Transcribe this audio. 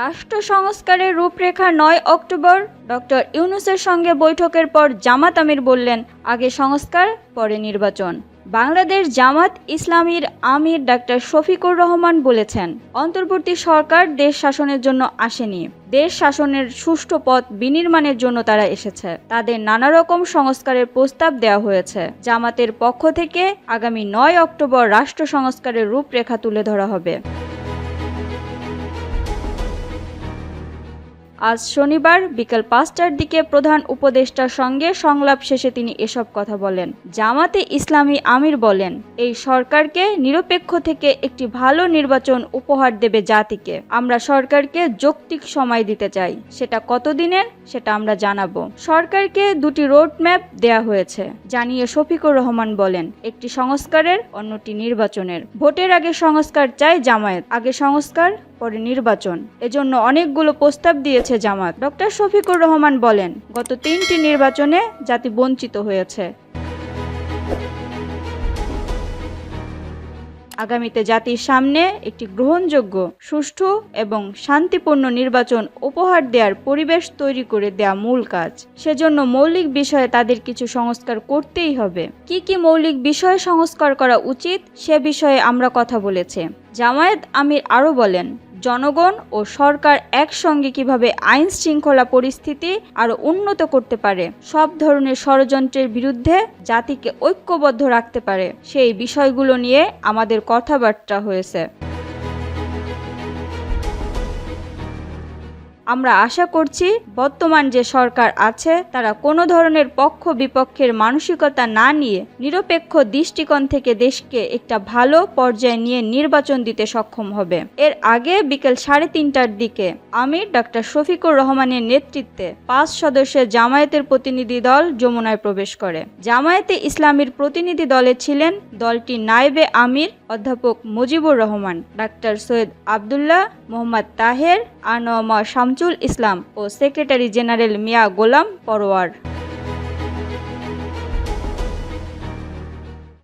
রাষ্ট্র সংস্কারের রূপরেখা নয় অক্টোবর, ডক্টর ইউনুসের সঙ্গে বৈঠকের পর জামাত আমির বললেন, আগে সংস্কার, পরে নির্বাচন। বাংলাদেশ জামাত ইসলামীর আমির ডাক্তার শফিকুর রহমান বলেছেন, অন্তর্বর্তী সরকার দেশ শাসনের জন্য আসেনি। দেশ শাসনের সুষ্ঠু পথ বিনির্মাণের জন্য তারা এসেছে। তাদের নানা রকম সংস্কারের প্রস্তাব দেওয়া হয়েছে। জামাতের পক্ষ থেকে আগামী নয় অক্টোবর রাষ্ট্র সংস্কারের রূপরেখা তুলে ধরা হবে। আজ শনিবার বিকেল পাঁচটার দিকে প্রধান উপদেষ্টার সঙ্গে সংলাপ শেষে তিনি এসব কথা বলেন। জামাতে ইসলামী আমির বলেন, এই সরকারকে নিরপেক্ষ থেকে একটি ভালো নির্বাচন উপহার দেবে জাতিকে। আমরা সরকারকে যৌক্তিক সময় দিতে চাই। সেটা কতদিনের সেটা আমরা জানাব। সরকারকে দুটি রোড ম্যাপ দেয়া হয়েছে। জানিয়ে শফিকুর রহমান বলেন, একটি সংস্কারের, অন্যটি নির্বাচনের। ভোটের আগে সংস্কার চায় জামায়াত। আগে সংস্কার পরে নির্বাচন। এজন্য অনেকগুলো প্রস্তাব দিয়েছে জামাত। ডক্টর শফিকুর রহমান বলেন, গত তিনটি নির্বাচনে জাতি বঞ্চিত হয়েছে। আগামীতে জাতির সামনে একটি গ্রহণযোগ্য, সুষ্ঠু এবং শান্তিপূর্ণ নির্বাচন উপহার দেওয়ার পরিবেশ তৈরি করে দেয়া মূল কাজ। সেজন্য মৌলিক বিষয়ে তাদের কিছু সংস্কার করতেই হবে। কি কি মৌলিক বিষয় সংস্কার করা উচিত, সে বিষয়ে আমরা কথা বলেছি। জামায়াত আমির আরও বলেন, জনগণ ও সরকার একসঙ্গে কীভাবে আইন শৃঙ্খলা পরিস্থিতি আরও উন্নত করতে পারে, সব ধরনের ষড়যন্ত্রের বিরুদ্ধে জাতিকে ঐক্যবদ্ধ রাখতে পারে, সেই বিষয়গুলো নিয়ে আমাদের কথাবার্তা হয়েছে। আমরা আশা করছি, বর্তমান যে সরকার আছে, তারা কোনো ধরনের পক্ষ বিপক্ষের মানসিকতা না নিয়ে নিরপেক্ষ দৃষ্টিকোণ থেকে দেশকে একটা ভালো পর্যায়ে নিয়ে নির্বাচন দিতে সক্ষম হবে। এর আগে বিকেল সাড়ে তিনটার দিকে আমির ডাক্তার শফিকুর রহমানের নেতৃত্বে পাঁচ সদস্যের জামায়াতের প্রতিনিধি দল যমুনায় প্রবেশ করে। জামায়াতে ইসলামীর প্রতিনিধি দলে ছিলেন দলটি নায়েবে আমির অধ্যাপক মুজিবুর রহমান, ডাক্তার সৈয়দ আবদুল্লাহ মোহাম্মদ তাহের, আনোয়ামা শামচুল ইসলাম ও সেক্রেটারি জেনারেল মিয়া গোলাম পরোয়ার।